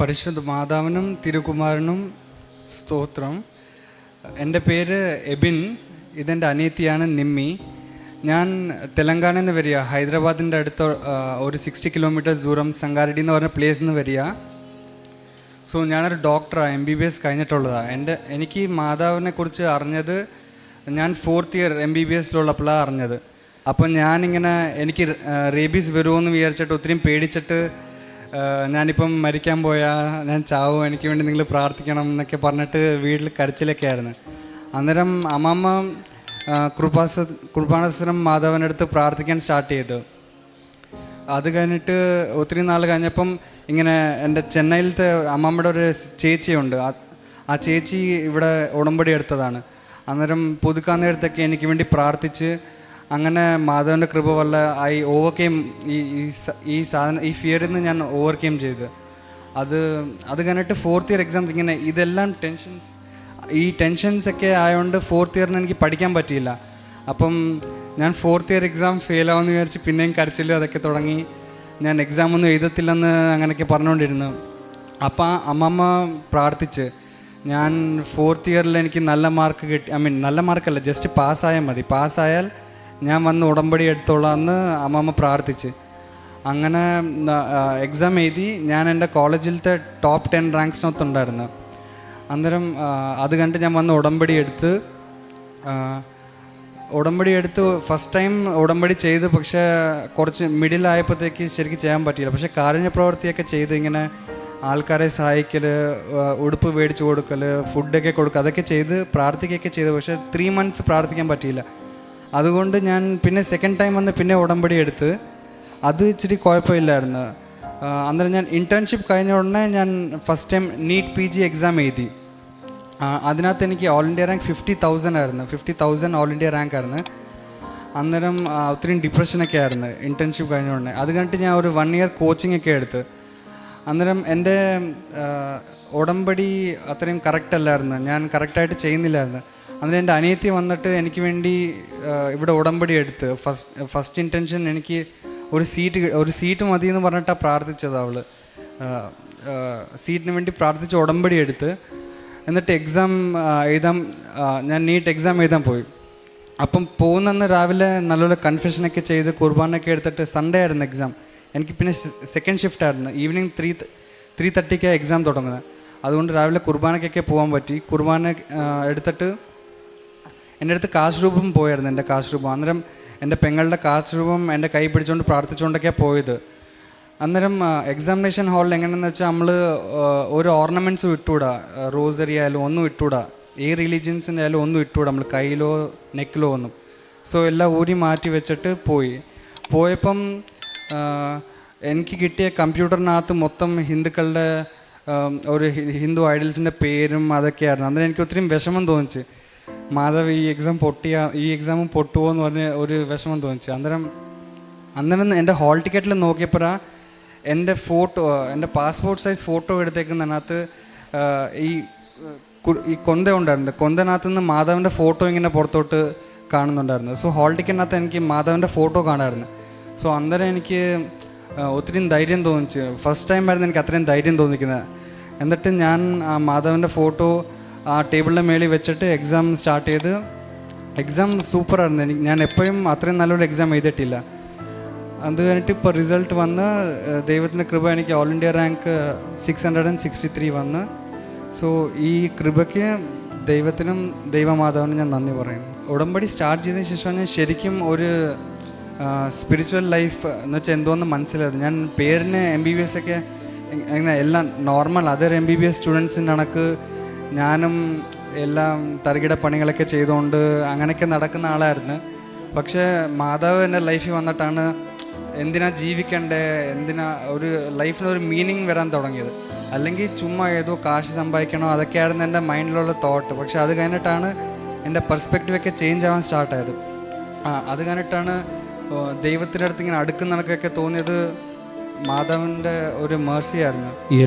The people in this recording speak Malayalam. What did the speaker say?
പരിശുദ്ധ മാതാവിനും തിരുകുമാരനും സ്തോത്രം. എന്റെ പേര് എബിൻ ഇതെന്റെ അനിയത്തിയാണ് നിമ്മി. ഞാൻ തെലങ്കാന നിന്ന് വരിക. ഹൈദരാബാദിന്റെ അടുത്ത ഒരു സിക്സ്റ്റി കിലോമീറ്റർ ദൂരം സംഗാരടി എന്ന് പറഞ്ഞ പ്ലേസിൽ നിന്ന് വരിക. സോ ഞാനൊരു ഡോക്ടറാണ് എം ബി ബി എസ് കഴിഞ്ഞിട്ടുള്ളതാണ് എന്റെ എനിക്ക് മാതാവിനെ കുറിച്ച് അറിഞ്ഞത് ഞാൻ fourth year M B B എസിലുള്ളപ്പോഴാണ് അറിഞ്ഞത്. അപ്പം ഞാനിങ്ങനെ എനിക്ക് റേബീസ് വരുമോ എന്ന് വിചാരിച്ചിട്ട് ഒത്തിരി പേടിച്ചിട്ട് ഞാനിപ്പം മരിക്കാൻ പോയാൽ ഞാൻ ചാവും എനിക്ക് വേണ്ടി നിങ്ങൾ പ്രാർത്ഥിക്കണം എന്നൊക്കെ പറഞ്ഞിട്ട് വീട്ടിൽ കരച്ചിലൊക്കെ ആയിരുന്നു. അന്നേരം അമ്മമ്മ കൃപാസ കൃപാണസനം മാധവന്റെ അടുത്ത് പ്രാർത്ഥിക്കാൻ സ്റ്റാർട്ട് ചെയ്തു. അത് കഴിഞ്ഞിട്ട് ഒത്തിരി നാൾ കഴിഞ്ഞപ്പം ഇങ്ങനെ എന്റെ ചെന്നൈയിലത്തെ അമ്മമ്മയുടെ ഒരു ചേച്ചിയുണ്ട്. ആ ചേച്ചി ഇവിടെ ഉടമ്പടി എടുത്തതാണ്. അന്നേരം പുതുക്കാൻ നേരത്തൊക്കെ എനിക്ക് വേണ്ടി പ്രാർത്ഥിച്ച് അങ്ങനെ മാധവന്റെ കൃപ വല്ല ഐ ഓവർകെയിം ഈ ഈ സാധനം ഈ ഫിയറിൽ നിന്ന് ഞാൻ ഓവർകെയിം ചെയ്ത്. അത് അത് കഴിഞ്ഞിട്ട് ഫോർത്ത് ഇയർ എക്സാംസ് ഇങ്ങനെ ഇതെല്ലാം ടെൻഷൻസ് ഈ ടെൻഷൻസ് ഒക്കെ ആയതുകൊണ്ട് ഫോർത്ത് ഇയറിന് എനിക്ക് പഠിക്കാൻ പറ്റിയില്ല. അപ്പം ഞാൻ ഫോർത്ത് ഇയർ എക്സാം ഫെയിൽ ആവുമെന്ന് വിചാരിച്ച് പിന്നെയും കരച്ചിലും അതൊക്കെ തുടങ്ങി. ഞാൻ എക്സാം ഒന്നും എഴുതത്തില്ലെന്ന് അങ്ങനെയൊക്കെ പറഞ്ഞുകൊണ്ടിരുന്നു അപ്പം അമ്മമ്മ പ്രാർത്ഥിച്ച് ഞാൻ ഫോർത്ത് ഇയറിൽ എനിക്ക് നല്ല മാർക്ക് കിട്ടി ഐ മീൻ നല്ല മാർക്കല്ല ജസ്റ്റ് പാസ്സായാൽ മതി. പാസ്സായാൽ ഞാൻ വന്ന് ഉടമ്പടി എടുത്തോളാം എന്ന് അമ്മമ്മ പ്രാർത്ഥിച്ച്. അങ്ങനെ എക്സാം എഴുതി ഞാൻ എന്റെ കോളേജിലത്തെ ടോപ്പ് ടെൻ റാങ്ക്സിനകത്തുണ്ടായിരുന്നു അന്നേരം അത് കണ്ട് ഞാൻ വന്ന് ഉടമ്പടി എടുത്ത് ഉടമ്പടി എടുത്ത് ഫസ്റ്റ് ടൈം ഉടമ്പടി ചെയ്ത് പക്ഷേ കുറച്ച് മിഡിലായപ്പോഴത്തേക്ക് ശരിക്കും ചെയ്യാൻ പറ്റിയില്ല. പക്ഷേ കാരുണ്യ പ്രവൃത്തിയൊക്കെ ചെയ്ത് ഇങ്ങനെ ആൾക്കാരെ സഹായിക്കൽ ഉടുപ്പ് മേടിച്ച് കൊടുക്കൽ ഫുഡൊക്കെ കൊടുക്കുക അതൊക്കെ ചെയ്ത് പ്രാർത്ഥിക്കുകയൊക്കെ ചെയ്തു. പക്ഷേ ത്രീ മന്ത്സ് പ്രാർത്ഥിക്കാൻ പറ്റിയില്ല. അതുകൊണ്ട് ഞാൻ പിന്നെ സെക്കൻഡ് ടൈം വന്ന് പിന്നെ ഉടമ്പടി എടുത്ത് അത് ഇച്ചിരി കുഴപ്പമില്ലായിരുന്നു. അന്നേരം ഞാൻ ഇന്റേൺഷിപ്പ് കഴിഞ്ഞ ഉടനെ ഞാൻ first time NEET P G exam എഴുതി. അതിനകത്ത് എനിക്ക് all India rank fifty thousand ആയിരുന്നു. Fifty thousand all India rank ആയിരുന്നു. അന്നേരം ഒത്തിരി ഡിപ്രഷനൊക്കെ ആയിരുന്നു ഇന്റേൺഷിപ്പ് കഴിഞ്ഞ ഉടനെ. അത് കഴിഞ്ഞിട്ട് ഞാൻ ഒരു വൺ ഇയർ കോച്ചിങ് ഒക്കെ എടുത്ത്. അന്നേരം എന്റെ ഉടമ്പടി അത്രയും കറക്റ്റ് അല്ലായിരുന്നു. ഞാൻ കറക്റ്റായിട്ട് ചെയ്യുന്നില്ലായിരുന്നു. അന്നേരം എന്റെ അനിയത്തി വന്നിട്ട് എനിക്ക് വേണ്ടി ഇവിടെ ഉടമ്പടി എടുത്ത്. ഫസ്റ്റ് ഫസ്റ്റ് ഇന്റൻഷൻ എനിക്ക് ഒരു സീറ്റ് ഒരു സീറ്റ് മതി എന്ന് പറഞ്ഞിട്ടാണ് പ്രാർത്ഥിച്ചത് അവൾ സീറ്റിന് വേണ്ടി പ്രാർത്ഥിച്ച് ഉടമ്പടി എടുത്ത്. എന്നിട്ട് എക്സാം എഴുതാൻ ഞാൻ നീറ്റ് എക്സാം എഴുതാൻ പോയി. അപ്പം പോകുന്നന്ന് രാവിലെ നല്ലപോലെ കൺഫ്യൂഷനൊക്കെ ചെയ്ത് കുർബാനൊക്കെ എടുത്തിട്ട് സൺഡേ ആയിരുന്നു എക്സാം എനിക്ക് പിന്നെ സെക്കൻഡ് ഷിഫ്റ്റ് ആയിരുന്നു. ഈവനിങ് ത്രീ ത്രീ തേർട്ടിക്കാണ് എക്സാം തുടങ്ങുന്നത്. അതുകൊണ്ട് രാവിലെ കുർബാനക്കൊക്കെ പോകാൻ പറ്റി. കുർബാന എടുത്തിട്ട് എന്റെ അടുത്ത് കാശ് രൂപം പോയായിരുന്നു എന്റെ കാശ് രൂപം അന്നേരം എന്റെ പെങ്ങളുടെ കാശ് രൂപം എന്റെ കൈ പിടിച്ചുകൊണ്ട് പ്രാർത്ഥിച്ചുകൊണ്ടൊക്കെയാണ് പോയത്. അന്നേരം എക്സാമിനേഷൻ ഹാളിൽ എങ്ങനെയെന്ന് വെച്ചാൽ നമ്മൾ ഒരു ഓർണമെന്റ്സും ഇട്ടുകൂടാ റോസറി ആയാലും ഒന്നും ഇട്ടുകൂടാ ഈ റിലീജിയൻസിന്റെ ആയാലും ഒന്നും ഇട്ടുകൂടാ നമ്മൾ കയ്യിലോ നെക്കിലോ ഒന്നും. സോ എല്ലാം ഊരി മാറ്റി വെച്ചിട്ട് പോയി. പോയപ്പം എനിക്ക് കിട്ടിയ കമ്പ്യൂട്ടറിനകത്ത് മൊത്തം ഹിന്ദുക്കളുടെ ഒരു ഹിന്ദു ഐഡൽസിന്റെ പേരും അതൊക്കെയായിരുന്നു. അന്നേരം എനിക്ക് ഒത്തിരി വിഷമം തോന്നിച്ച്. മാധവ് ഈ എക്സാം പൊട്ടിയ ഈ എക്സാമും പൊട്ടുമോ എന്ന് പറഞ്ഞ ഒരു വിഷമം തോന്നിച്ചു. അന്നേരം അന്നേരം എന്റെ ഹാൾ ടിക്കറ്റിൽ നോക്കിയപ്പോഴാ എന്റെ ഫോട്ടോ എന്റെ പാസ്പോർട്ട് സൈസ് ഫോട്ടോ എടുത്തേക്കുന്നതിനകത്ത് ഈ ഈ കൊന്ത ഉണ്ടായിരുന്നു. കൊന്തനകത്ത് നിന്ന് മാധവന്റെ ഫോട്ടോ ഇങ്ങനെ പുറത്തോട്ട് കാണുന്നുണ്ടായിരുന്നു. സോ ഹാൾ ടിക്കറ്റിനകത്ത് എനിക്ക് മാധവന്റെ ഫോട്ടോ കാണാമായിരുന്നു. സോ അന്നേരം എനിക്ക് ഒത്തിരി ധൈര്യം തോന്നിച്ച്. ഫസ്റ്റ് ടൈം ആയിരുന്നു എനിക്ക് അത്രയും ധൈര്യം തോന്നിക്കുന്നത്. എന്നിട്ട് ഞാൻ ആ മാധവന്റെ ഫോട്ടോ ആ ടേബിളിന്റെ മേളിൽ വെച്ചിട്ട് എക്സാം സ്റ്റാർട്ട് ചെയ്ത് എക്സാം സൂപ്പറായിരുന്നു എനിക്ക് ഞാൻ എപ്പോഴും അത്രയും നല്ലൊരു എക്സാം എഴുതിയിട്ടില്ല. അത് കഴിഞ്ഞിട്ട് ഇപ്പോൾ റിസൾട്ട് വന്ന് ദൈവത്തിന്റെ കൃപ എനിക്ക് all India rank six hundred and sixty three വന്ന്. സോ ഈ കൃപയ്ക്ക് ദൈവത്തിനും ദൈവമാതാവിനും ഞാൻ നന്ദി പറയും. ഉടമ്പടി സ്റ്റാർട്ട് ചെയ്തതിന് ശേഷം ഞാൻ ശരിക്കും ഒരു സ്പിരിച്വൽ ലൈഫ് എന്ന് വെച്ചാൽ എന്തോന്ന് മനസ്സിലായത്. ഞാൻ പേരിന് എം ബി ബി എസ് ഒക്കെ എങ്ങനെ എല്ലാം normal other M B B S സ്റ്റുഡൻസിന്റെ കണക്ക് ഞാനും എല്ലാം തറുകിട പണികളൊക്കെ ചെയ്തുകൊണ്ട് അങ്ങനെയൊക്കെ നടക്കുന്ന ആളായിരുന്നു. പക്ഷേ മാതാവ് എന്റെ ലൈഫിൽ വന്നിട്ടാണ് എന്തിനാ ജീവിക്കണ്ടേ എന്തിനാ ഒരു ലൈഫിന് ഒരു മീനിങ് വരാൻ തുടങ്ങിയത്. അല്ലെങ്കിൽ ചുമ്മാ ഏതോ കാശ് സമ്പാദിക്കണോ അതൊക്കെയായിരുന്നു എന്റെ മൈൻഡിലുള്ള തോട്ട്. പക്ഷെ അത് കഴിഞ്ഞിട്ടാണ് എന്റെ പെർസ്പെക്റ്റീവൊക്കെ ചേഞ്ച് ആവാൻ സ്റ്റാർട്ടായത് ആ അത് കഴിഞ്ഞിട്ടാണ് ദൈവത്തിന്റെ അടുത്ത് ഇങ്ങനെ അടുക്കുന്ന കണക്കൊക്കെ തോന്നിയത് മാധവന്റെ ഒരു മേഴ്സി ആയിരുന്നു. ഈ